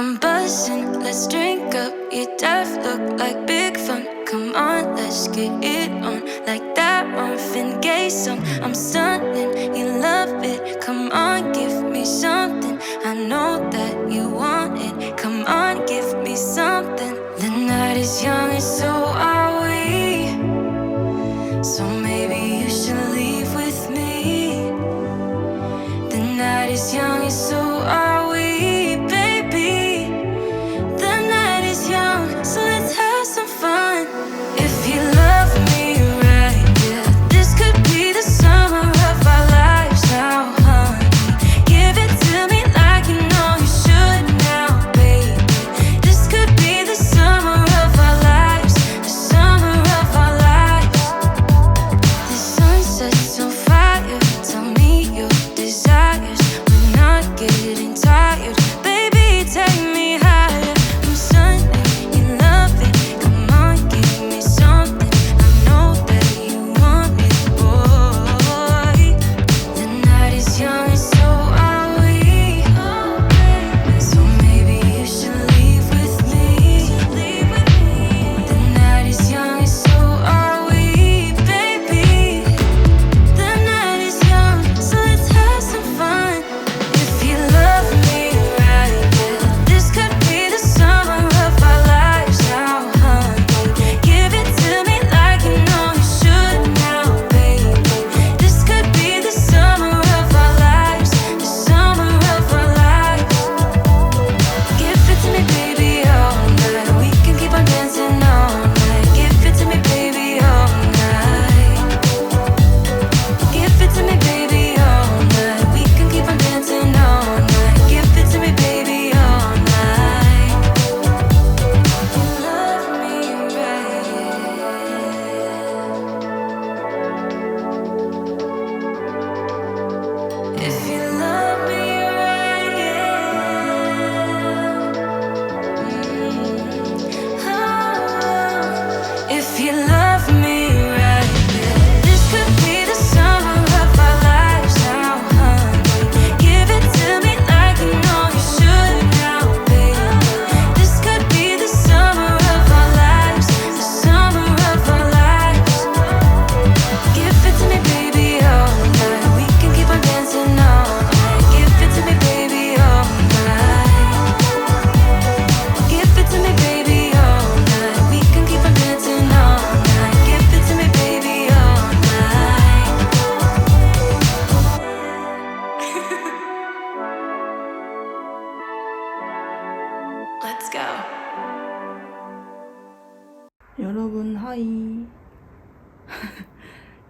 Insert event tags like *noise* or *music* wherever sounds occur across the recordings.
I'm buzzing, let's drink up. Your death look like big fun. Come on, let's get it on. Like that Marvin Gaye song. I'm stunning, you love it. Come on, give me something. I know that you want it. Come on, give me something. The night is young and so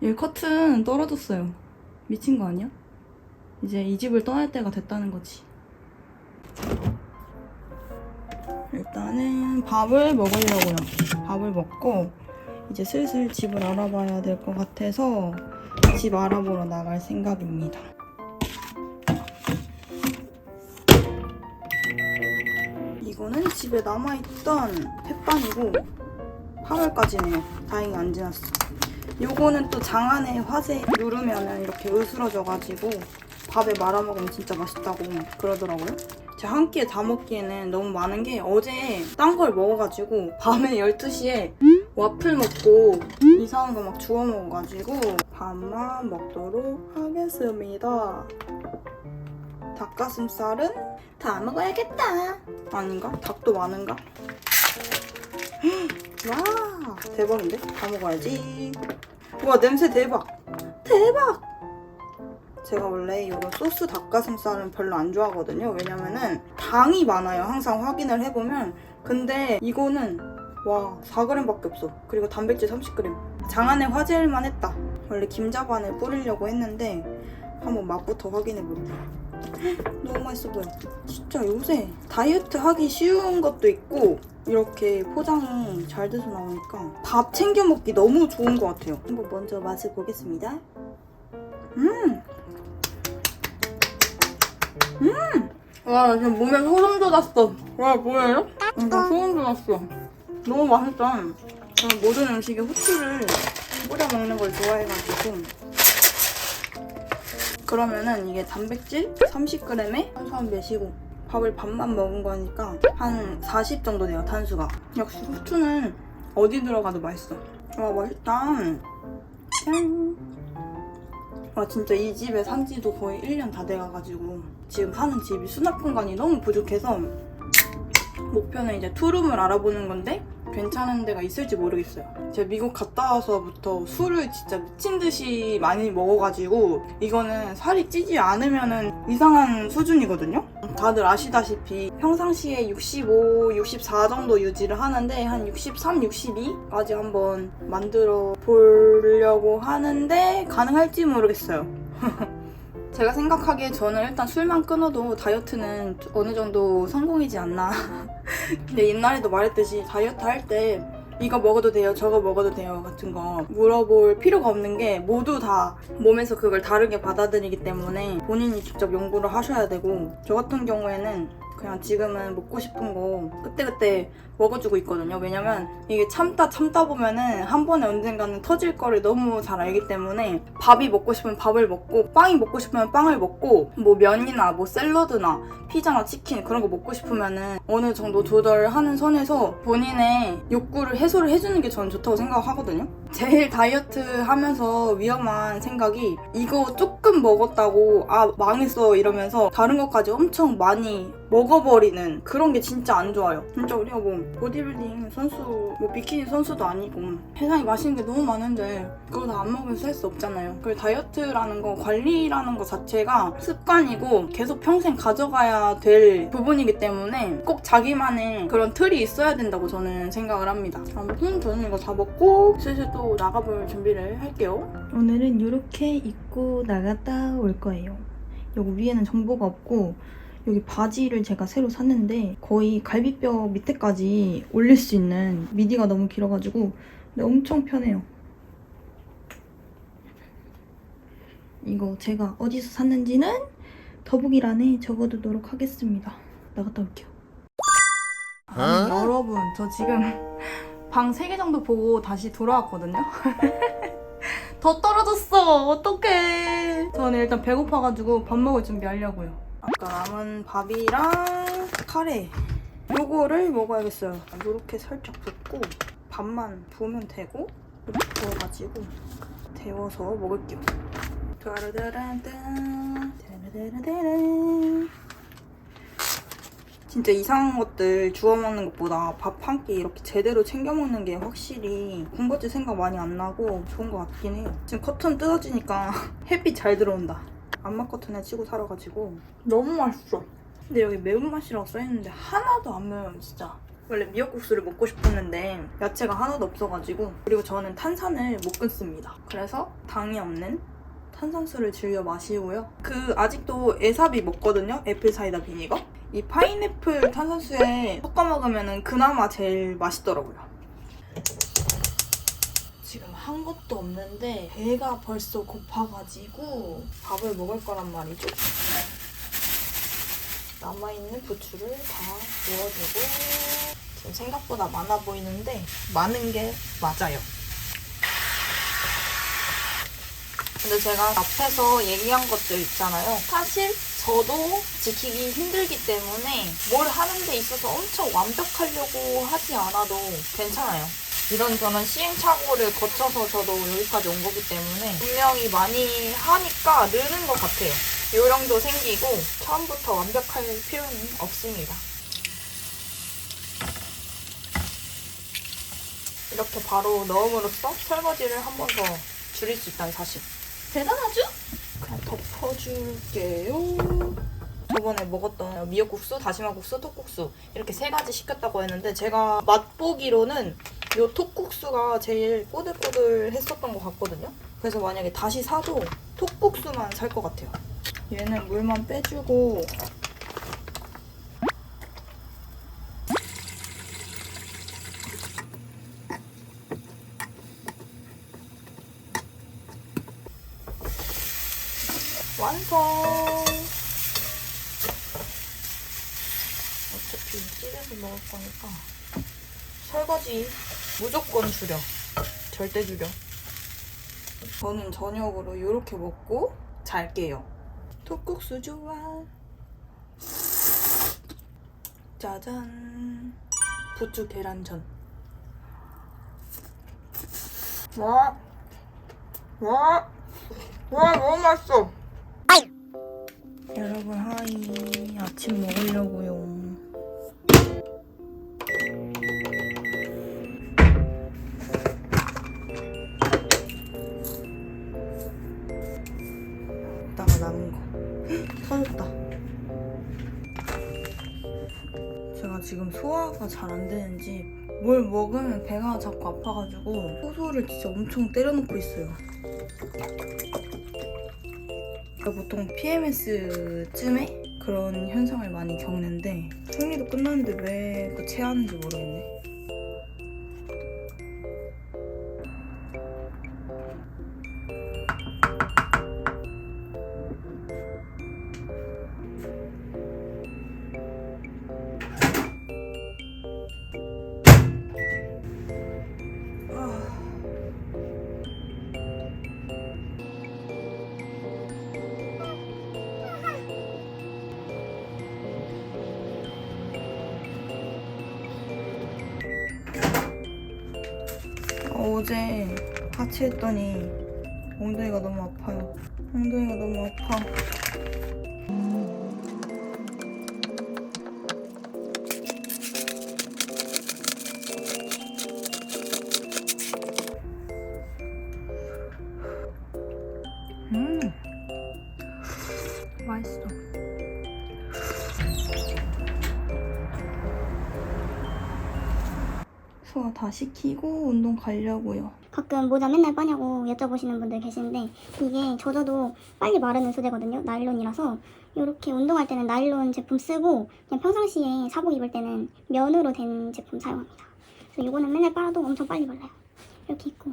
여기 커튼 떨어졌어요 미친 거 아니야? 이제 이 집을 떠날 때가 됐다는 거지 일단은 밥을 먹으려고요 밥을 먹고 이제 슬슬 집을 알아봐야 될 것 같아서 집 알아보러 나갈 생각입니다 이거는 집에 남아있던 햇반이고 8월까지네요. 다행히 안 지났어. 요거는 또 장안에 화재 누르면은 이렇게 으스러져가지고 밥에 말아 먹으면 진짜 맛있다고 그러더라고요. 제가 한 끼에 다 먹기에는 너무 많은 게 어제 딴 걸 먹어가지고 밤에 12시에 와플 먹고 이상한 거 막 주워 먹어가지고 밥만 먹도록 하겠습니다. 닭가슴살은 다 먹어야겠다. 아닌가? 닭도 많은가? 와 대박인데? 다 먹어야지. 와 냄새 대박. 대박! 제가 원래 이런 소스 닭가슴살은 별로 안 좋아하거든요. 왜냐면은 당이 많아요. 항상 확인을 해보면. 근데 이거는 와 4g밖에 없어. 그리고 단백질 30g 장안에 화제일만 했다. 원래 김자반을 뿌리려고 했는데 한번 맛부터 확인해볼게요 *gasps* 너무 맛있어 보여. 진짜 요새 다이어트 하기 쉬운 것도 있고 이렇게 포장이 잘 돼서 나오니까 밥 챙겨 먹기 너무 좋은 것 같아요. 한번 먼저 맛을 보겠습니다. 음! 음! 와, 지금 몸에 소름 돋았어. 와, 뭐예요? 나 소름 돋았어. 너무 맛있다. 저는 모든 음식에 후추를 뿌려 먹는 걸 좋아해가지고. 그러면은 이게 단백질 30g에 탄수화물 몇이고 밥을 반만 먹은 거니까 한 40 정도 돼요 탄수가. 역시 후추는 어디 들어가도 맛있어. 와 맛있다. 짠. 와 진짜 이 집에 산 지도 거의 1년 다 돼가가지고 지금 사는 집이 수납 공간이 너무 부족해서 목표는 이제 투룸을 알아보는 건데 괜찮은 데가 있을지 모르겠어요. 제가 미국 갔다 와서부터 술을 진짜 미친 듯이 많이 먹어가지고 이거는 살이 찌지 않으면은 이상한 수준이거든요. 다들 아시다시피 평상시에 65, 64 정도 유지를 하는데 한 63, 62까지 한번 만들어 보려고 하는데 가능할지 모르겠어요. *laughs* 제가 생각하기에 저는 일단 술만 끊어도 다이어트는 어느 정도 성공이지 않나. *laughs* 근데 옛날에도 말했듯이 다이어트 할 때 이거 먹어도 돼요, 저거 먹어도 돼요 같은 거 물어볼 필요가 없는 게 모두 다 몸에서 그걸 다르게 받아들이기 때문에 본인이 직접 연구를 하셔야 되고 저 같은 경우에는 그냥 지금은 먹고 싶은 거 그때그때 먹어주고 있거든요. 왜냐면 이게 참다 참다 보면은 한 번에 언젠가는 터질 거를 너무 잘 알기 때문에 밥이 먹고 싶으면 밥을 먹고 빵이 먹고 싶으면 빵을 먹고 뭐 면이나 뭐 샐러드나 피자나 치킨 그런 거 먹고 싶으면은 어느 정도 조절하는 선에서 본인의 욕구를 해소를 해주는 게 저는 좋다고 생각하거든요. 제일 다이어트 하면서 위험한 생각이 이거 조금 먹었다고 아 망했어 이러면서 다른 것까지 엄청 많이 먹어버리는 그런 게 진짜 안 좋아요. 진짜 우리가 뭐 보디빌딩 선수, 뭐 비키니 선수도 아니고 세상에 맛있는 게 너무 많은데 그거 다 안 먹으면서 할수 없잖아요. 그리고 다이어트라는 거 관리라는 거 자체가 습관이고 계속 평생 가져가야 될 부분이기 때문에 꼭 자기만의 그런 틀이 있어야 된다고 저는 생각을 합니다. 아무튼 저는 이거 다 먹고 슬슬 또 나가볼 준비를 할게요. 오늘은 이렇게 입고 나갔다 올 거예요. 여기 위에는 정보가 없고 여기 바지를 제가 새로 샀는데 거의 갈비뼈 밑에까지 올릴 수 있는 미디가 너무 길어가지고 근데 엄청 편해요. 이거 제가 어디서 샀는지는 더보기란에 적어두도록 하겠습니다. 나갔다 올게요. 아니, 여러분 저 지금 방 3개 정도 보고 다시 돌아왔거든요. *laughs* 더 떨어졌어. 어떡해. 저는 일단 배고파가지고 밥 먹을 준비하려고요. 아까 남은 밥이랑 카레. 요거를 먹어야겠어요. 요렇게 살짝 붓고 밥만 부으면 되고 이렇게 부어가지고 데워서 먹을게요. 따라다란딴, 따라다라다란. 진짜 이상한 것들 주워 먹는 것보다 밥 한 끼 이렇게 제대로 챙겨 먹는 게 확실히 군것질 생각 많이 안 나고 좋은 것 같긴 해요. 지금 커튼 뜯어지니까 *laughs* 햇빛 잘 들어온다. 암막 커튼에 치고 살아가지고 너무 맛있어. 근데 여기 매운맛이라고 써있는데 하나도 안 매워요 진짜. 원래 미역국수를 먹고 싶었는데 야채가 하나도 없어가지고 그리고 저는 탄산을 못 끊습니다. 그래서 당이 없는 탄산수를 즐겨 마시고요. 그 아직도 에사비 먹거든요. 애플 사이다 비니거. 이 파인애플 탄산수에 섞어 먹으면 그나마 제일 맛있더라고요. 한 것도 없는데 배가 벌써 고파가지고 밥을 먹을 거란 말이죠. 남아있는 부추를 다 부어주고 지금 생각보다 많아 보이는데 많은 게 맞아요. 근데 제가 앞에서 얘기한 것들 있잖아요. 사실 저도 지키기 힘들기 때문에 뭘 하는 데 있어서 엄청 완벽하려고 하지 않아도 괜찮아요. 이런저런 시행착오를 거쳐서 저도 여기까지 온 거기 때문에 분명히 많이 하니까 느는 것 같아요. 요령도 생기고 처음부터 완벽할 필요는 없습니다. 이렇게 바로 넣음으로써 설거지를 한 번 더 줄일 수 있다는 사실. 대단하죠? 그냥 덮어줄게요. 저번에 먹었던 미역국수, 다시마국수, 톡국수 이렇게 세 가지 시켰다고 했는데 제가 맛보기로는 요 톡국수가 제일 꼬들꼬들 했었던 것 같거든요. 그래서 만약에 다시 사도 톡국수만 살 것 같아요. 얘는 물만 빼주고 완성! 어차피 집에서 먹을 거니까 설거지 무조건 줄여. 절대 줄여. 저는 저녁으로 이렇게 먹고 잘게요. 톡국수 좋아. 짜잔 부추 계란전 와, 와, 와 너무 맛있어 여러분 하이 아침 먹으려고요 소화가 잘 안 되는지 뭘 먹으면 배가 자꾸 아파가지고 효소를 진짜 엄청 때려놓고 있어요. 제가 보통 PMS쯤에 그런 현상을 많이 겪는데 생리도 끝났는데 왜 그 체하는지 모르겠네. 어제 하체했더니 엉덩이가 너무 아파요. 엉덩이가 너무 아파. 시키고 운동 가려고요. 가끔 모자 맨날 빠냐고 여쭤보시는 분들 계시는데 이게 젖어도 빨리 마르는 소재거든요. 나일론이라서 이렇게 운동할 때는 나일론 제품 쓰고 그냥 평상시에 사복 입을 때는 면으로 된 제품 사용합니다. 그래서 이거는 맨날 빨아도 엄청 빨리 말라요. 이렇게 입고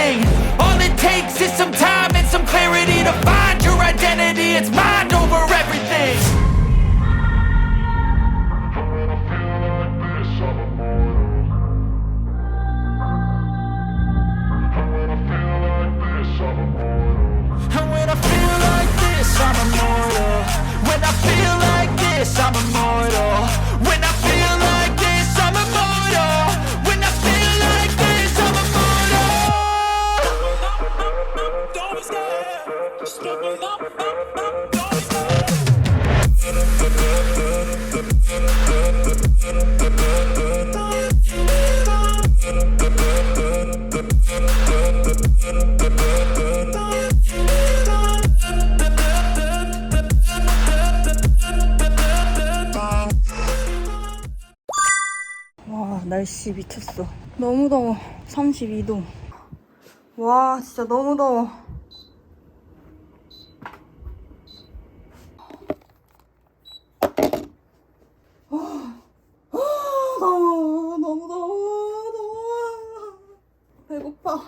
All it takes is some time and some clarity to find your identity. It's mind over everything. And when I feel like this, I'm immortal. When I feel like this, I'm 날씨 미쳤어. 너무 더워. 32도. 와 진짜 너무 더워. 아, 아, 더워. 너무 더워. 더워. 배고파.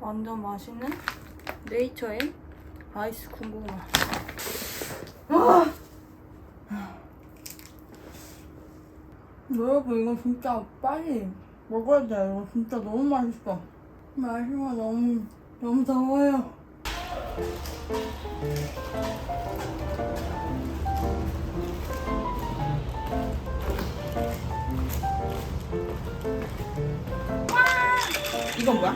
완전 맛있는 네이처의 아이스 군고구마 여러분 이거 진짜 빨리 먹어야 돼요. 이거 진짜 너무 맛있어. 날씨가 너무 너무 더워요. 이건 뭐야?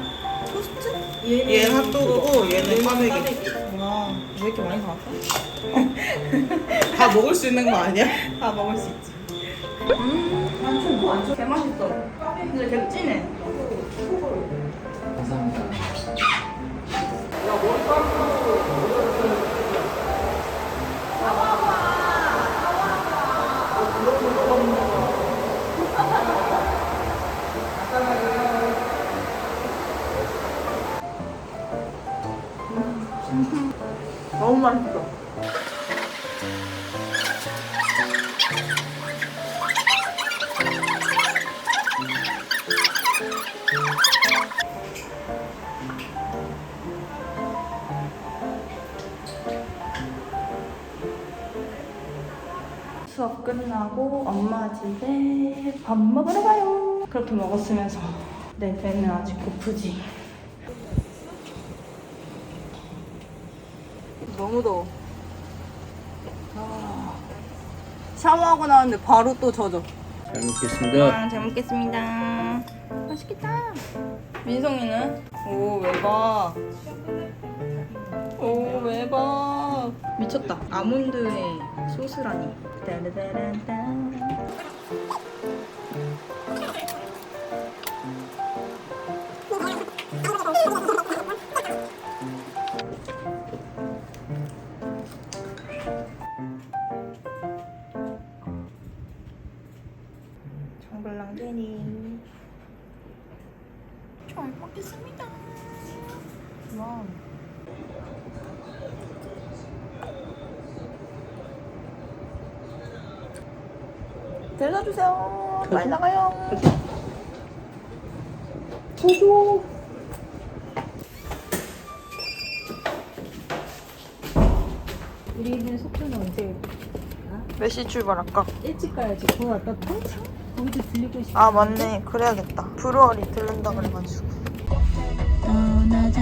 토스트? 얘는 핫도그고 얘는 꽈배기. 와, 왜 이렇게 많이 사왔어? *laughs* 다 먹을 수 있는 거 아니야? 다 먹을 수 있지. 음, 개 맛있어. 근데 되게 진해. 감사합니다. 그렇게 먹었으면서 내 배는 아직 고프지. 너무 더워. 아, 샤워하고 나왔는데 바로 또 젖어. 잘 먹겠습니다. 아, 잘 먹겠습니다. 맛있겠다. 민성이는? 오, 외박. 오, 외박. 미쳤다. 아몬드의 소스라니. 따르다란딴. 빨리 나가요. 저도. 우리는 속초는 언제 몇 시 출발할까? 일찍 가야지. 거기 아까 평창? 거기도 들리고 있어. 아 맞네. 그래야겠다. 브루어리 들른다 그래가지고. 떠나자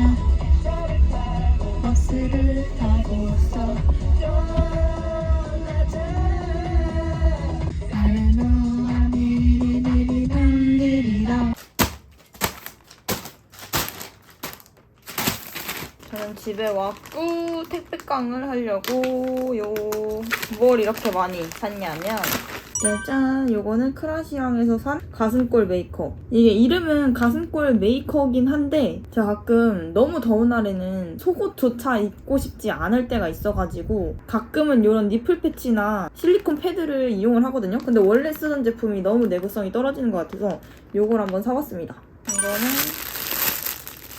버스를 타고서 집에 왔고 택배깡을 하려고요. 뭘 이렇게 많이 샀냐면 짜잔. 요거는 크라시앙에서 산 가슴골 메이커. 이게 이름은 가슴골 메이커긴 한데 제가 가끔 너무 더운 날에는 속옷조차 입고 싶지 않을 때가 있어가지고 가끔은 이런 니플 패치나 실리콘 패드를 이용을 하거든요. 근데 원래 쓰던 제품이 너무 내구성이 떨어지는 것 같아서 요걸 한번 사봤습니다. 이거는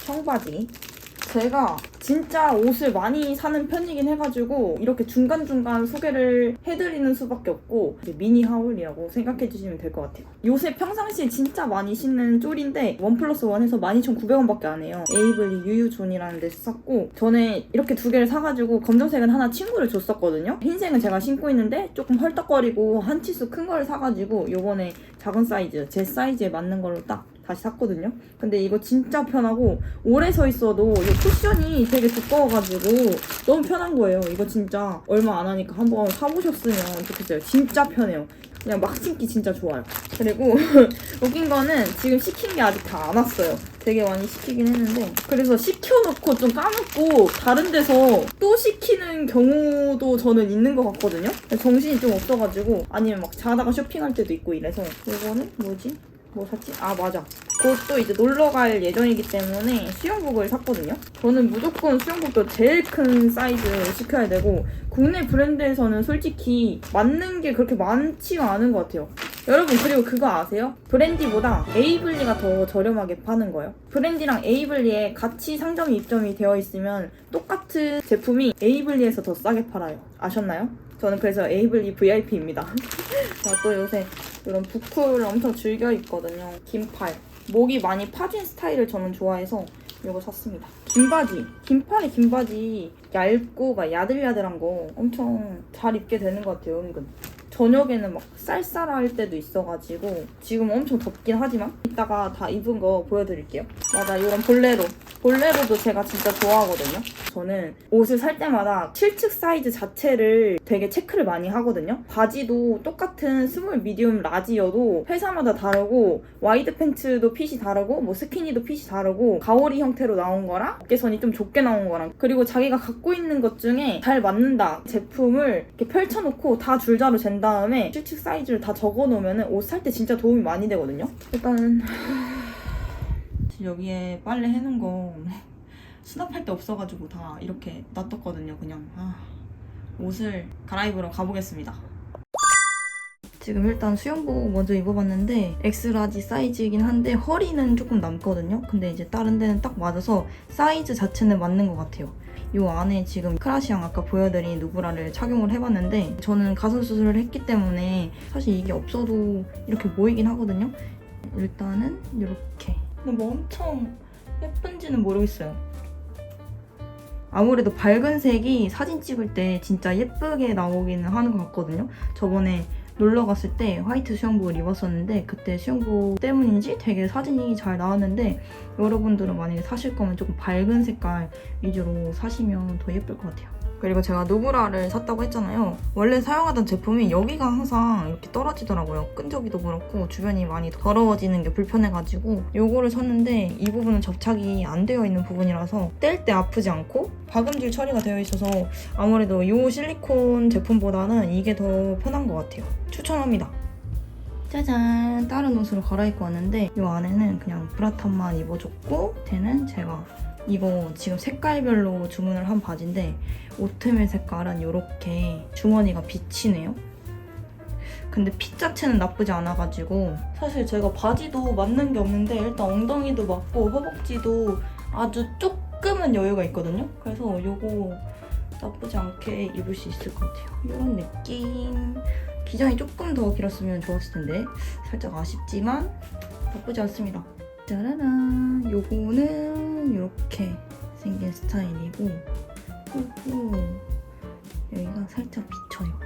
청바지 제가 진짜 옷을 많이 사는 편이긴 해가지고 이렇게 중간중간 소개를 해드리는 수밖에 없고 미니 하울이라고 생각해 주시면 될 것 같아요. 요새 평상시에 진짜 많이 신는 쫄인데 원 플러스 원에서 12,900원밖에 안 해요. 에이블리 유유존이라는 데서 샀고 전에 이렇게 두 개를 사가지고 검정색은 하나 친구를 줬었거든요. 흰색은 제가 신고 있는데 조금 헐떡거리고 한 치수 큰 걸 사가지고 요번에 작은 사이즈 제 사이즈에 맞는 걸로 딱 다시 샀거든요. 근데 이거 진짜 편하고 오래 서 있어도 이 쿠션이 되게 두꺼워가지고 너무 편한 거예요. 이거 진짜 얼마 안 하니까 한번 사보셨으면 좋겠어요. 진짜 편해요. 그냥 막 신기 진짜 좋아요. 그리고 *laughs* 웃긴 거는 지금 시킨 게 아직 다 안 왔어요. 되게 많이 시키긴 했는데 그래서 시켜놓고 좀 까먹고 다른 데서 또 시키는 경우도 저는 있는 것 같거든요. 정신이 좀 없어가지고 아니면 막 자다가 쇼핑할 때도 있고 이래서 이거는 뭐지? 뭐 샀지? 아 맞아. 곧 또 이제 놀러 갈 예정이기 때문에 수영복을 샀거든요. 저는 무조건 수영복도 제일 큰 사이즈 시켜야 되고 국내 브랜드에서는 솔직히 맞는 게 그렇게 많지가 않은 것 같아요. 여러분 그리고 그거 아세요? 브랜디보다 에이블리가 더 저렴하게 파는 거예요. 브랜디랑 에이블리에 같이 상점이 입점이 되어 있으면 똑같은 제품이 에이블리에서 더 싸게 팔아요. 아셨나요? 저는 그래서 에이블리 VIP입니다. 제가 *laughs* 또 요새 이런 부풀을 엄청 즐겨 입거든요. 긴팔. 목이 많이 파진 스타일을 저는 좋아해서 이거 샀습니다. 긴 바지. 긴팔의 긴 바지 얇고 막 야들야들한 거 엄청 잘 입게 되는 것 같아요, 은근. 저녁에는 막 쌀쌀할 때도 있어가지고 지금 엄청 덥긴 하지만 이따가 다 입은 거 보여드릴게요. 맞아, 이런 볼레로. 볼레로도 제가 진짜 좋아하거든요. 저는 옷을 살 때마다 실측 사이즈 자체를 되게 체크를 많이 하거든요. 바지도 똑같은 스몰, 미디움, 라지여도 회사마다 다르고 와이드 팬츠도 핏이 다르고 뭐 스키니도 핏이 다르고 가오리 형태로 나온 거랑 어깨선이 좀 좁게 나온 거랑 그리고 자기가 갖고 있는 것 중에 잘 맞는다 제품을 이렇게 펼쳐놓고 다 줄자로 잰 다음에 실측 사이즈를 다 적어 놓으면 옷 살 때 진짜 도움이 많이 되거든요. 일단은 *sighs* 여기에 빨래 해놓은 거 *laughs* 수납할 데 없어가지고 다 이렇게 놔뒀거든요. 그냥 아, 옷을 갈아입으러 가보겠습니다. 지금 일단 수영복 먼저 입어봤는데 엑스라지 사이즈이긴 한데 허리는 조금 남거든요. 근데 이제 다른 데는 딱 맞아서 사이즈 자체는 맞는 것 같아요. 이 안에 지금 크라시앙 아까 보여드린 누브라를 착용을 해봤는데 저는 가슴 수술을 했기 때문에 사실 이게 없어도 이렇게 보이긴 하거든요. 일단은 이렇게. 근데 뭐 엄청 예쁜지는 모르겠어요. 아무래도 밝은 색이 사진 찍을 때 진짜 예쁘게 나오기는 하는 것 같거든요. 저번에 놀러 갔을 때 화이트 수영복을 입었었는데 그때 수영복 때문인지 되게 사진이 잘 나왔는데 여러분들은 만약에 사실 거면 조금 밝은 색깔 위주로 사시면 더 예쁠 것 같아요. 그리고 제가 누브라를 샀다고 했잖아요. 원래 사용하던 제품이 여기가 항상 이렇게 떨어지더라고요. 끈적이도 그렇고 주변이 많이 더러워지는 게 불편해가지고 요거를 샀는데 이 부분은 접착이 안 되어 있는 부분이라서 뗄 때 아프지 않고 박음질 처리가 되어 있어서 아무래도 이 실리콘 제품보다는 이게 더 편한 것 같아요. 추천합니다. 짜잔! 다른 옷으로 갈아입고 왔는데 이 안에는 그냥 브라탑만 입어줬고 걔는 제가 이거 지금 색깔별로 주문을 한 바지인데 오트밀 색깔은 이렇게 주머니가 비치네요. 근데 핏 자체는 나쁘지 않아가지고 사실 제가 바지도 맞는 게 없는데 일단 엉덩이도 맞고 허벅지도 아주 조금은 여유가 있거든요. 그래서 이거 나쁘지 않게 입을 수 있을 것 같아요. 이런 느낌. 기장이 조금 더 길었으면 좋았을 텐데 살짝 아쉽지만 나쁘지 않습니다. 짜라란 요거는 이렇게 생긴 스타일이고 그리고 여기가 살짝 비쳐요.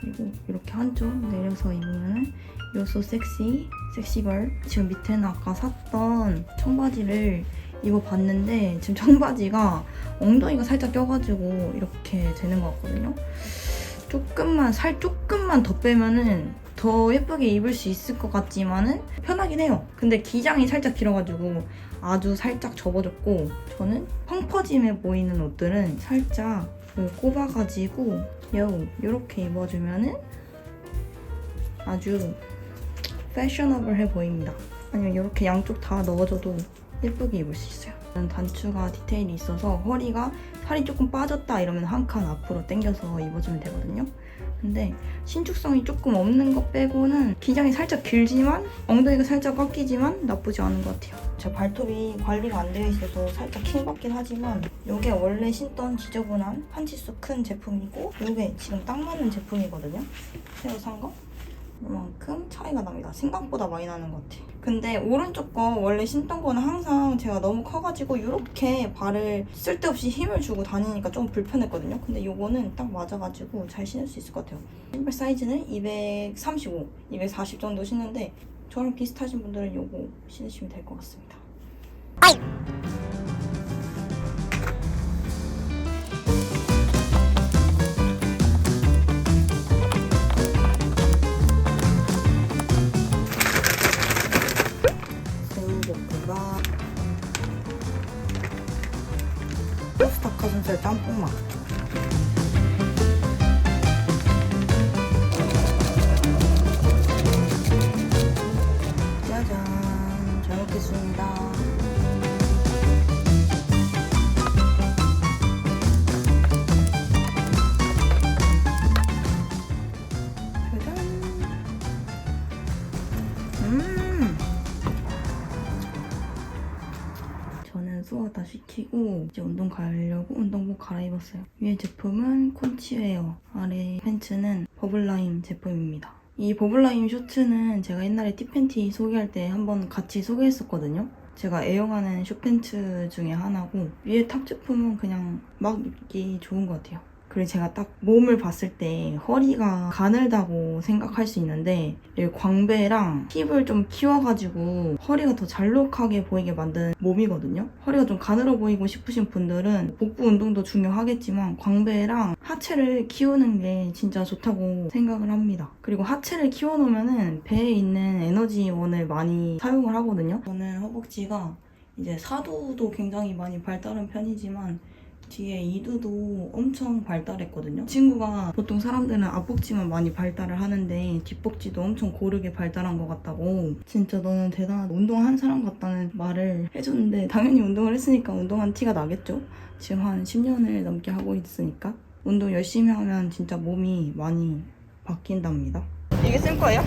그리고 이렇게 한쪽 내려서 입으면은 요소 섹시 섹시걸 지금 밑에는 아까 샀던 청바지를 입어봤는데 지금 청바지가 엉덩이가 살짝 껴가지고 이렇게 되는 것 같거든요. 조금만 살 조금만 더 빼면은 더 예쁘게 입을 수 있을 것 같지만은 편하긴 해요. 근데 기장이 살짝 길어가지고 아주 살짝 접어졌고 저는 펑퍼짐해 보이는 옷들은 살짝 그 꼽아가지고 여우 이렇게 입어주면은 아주 패셔너블해 보입니다. 아니면 이렇게 양쪽 다 넣어줘도 예쁘게 입을 수 있어요. 단추가 디테일이 있어서 허리가 살이 조금 빠졌다 이러면 한 칸 앞으로 당겨서 입어주면 되거든요. 근데 신축성이 조금 없는 것 빼고는 기장이 살짝 길지만 엉덩이가 살짝 꺾이지만 나쁘지 않은 것 같아요. 제 발톱이 관리가 안 되어 있어서 살짝 킹받긴 하지만 이게 원래 신던 지저분한 판치수 큰 제품이고 이게 지금 딱 맞는 제품이거든요. 새로 산 거. 이만큼 차이가 납니다. 생각보다 많이 나는 것 같아요. 근데 오른쪽 거 원래 신던 거는 항상 제가 너무 커가지고 이렇게 발을 쓸데없이 힘을 주고 다니니까 좀 불편했거든요. 근데 이거는 딱 맞아가지고 잘 신을 수 있을 것 같아요. 신발 사이즈는 235, 240 정도 신는데 저랑 비슷하신 분들은 이거 신으시면 될 것 같습니다. 새우 소스 닭 제품은 콘치웨어, 아래 팬츠는 버블라임 제품입니다. 이 버블라임 셔츠는 제가 옛날에 티팬티 소개할 때 한번 같이 소개했었거든요. 제가 애용하는 숏팬츠 중에 하나고 위에 탑 제품은 그냥 막 입기 좋은 것 같아요. 그리고 제가 딱 몸을 봤을 때 허리가 가늘다고 생각할 수 있는데 여기 광배랑 힙을 좀 키워가지고 허리가 더 잘록하게 보이게 만든 몸이거든요. 허리가 좀 가늘어 보이고 싶으신 분들은 복부 운동도 중요하겠지만 광배랑 하체를 키우는 게 진짜 좋다고 생각을 합니다. 그리고 하체를 키워놓으면은 배에 있는 에너지원을 많이 사용을 하거든요. 저는 허벅지가 이제 사두도 굉장히 많이 발달한 편이지만 뒤에 이두도 엄청 발달했거든요. 친구가 보통 사람들은 앞복지만 많이 발달을 하는데 뒷복지도 엄청 고르게 발달한 것 같다고 진짜 너는 대단한 운동한 사람 같다는 말을 해줬는데 당연히 운동을 했으니까 운동한 티가 나겠죠. 지금 한 10년을 넘게 하고 있으니까 운동 열심히 하면 진짜 몸이 많이 바뀐답니다. 이게 쓸 거예요?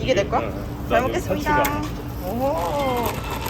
이게 내 거야? 잘 먹겠습니다. 오.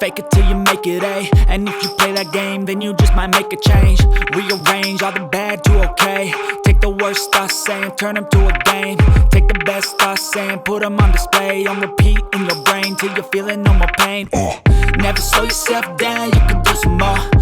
fake it till you make it A. And if you play that game, then you just might make a change. Rearrange all the bad to okay. Take the worst thoughts saying, turn them to a game. Take the best thoughts saying, put them on display. On repeat in your brain till you're feeling no more pain. Uh, never slow yourself down, you can do some more.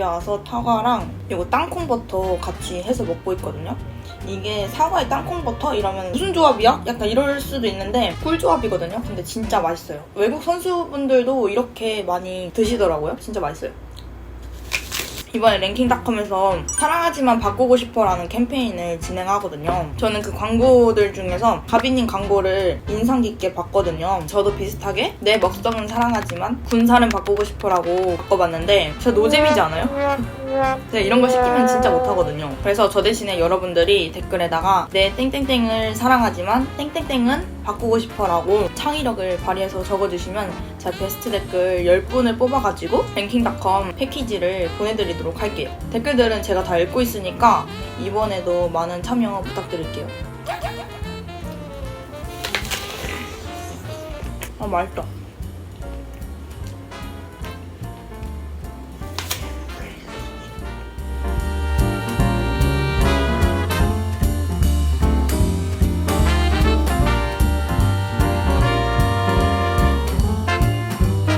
집에 와서 사과랑 이거 땅콩버터 같이 해서 먹고 있거든요. 이게 사과에 땅콩버터 이러면 무슨 조합이야? 약간 이럴 수도 있는데 꿀조합이거든요. 근데 진짜 맛있어요. 외국 선수분들도 이렇게 많이 드시더라고요. 진짜 맛있어요. 이번에 랭킹닷컴에서 사랑하지만 바꾸고 싶어라는 캠페인을 진행하거든요. 저는 그 광고들 중에서 가비님 광고를 인상 깊게 봤거든요. 저도 비슷하게 내 먹성은 사랑하지만 군살은 바꾸고 싶어라고 바꿔봤는데 진짜 노잼이지 않아요? 제가 이런 거 시키면 진짜 못하거든요. 그래서 저 대신에 여러분들이 댓글에다가 내 땡땡땡을 사랑하지만 땡땡땡은 바꾸고 싶어라고 창의력을 발휘해서 적어주시면 제가 베스트 댓글 10분을 뽑아가지고 랭킹닷컴 패키지를 보내드리도록 할게요. 댓글들은 제가 다 읽고 있으니까 이번에도 많은 참여 부탁드릴게요. 아 맛있다.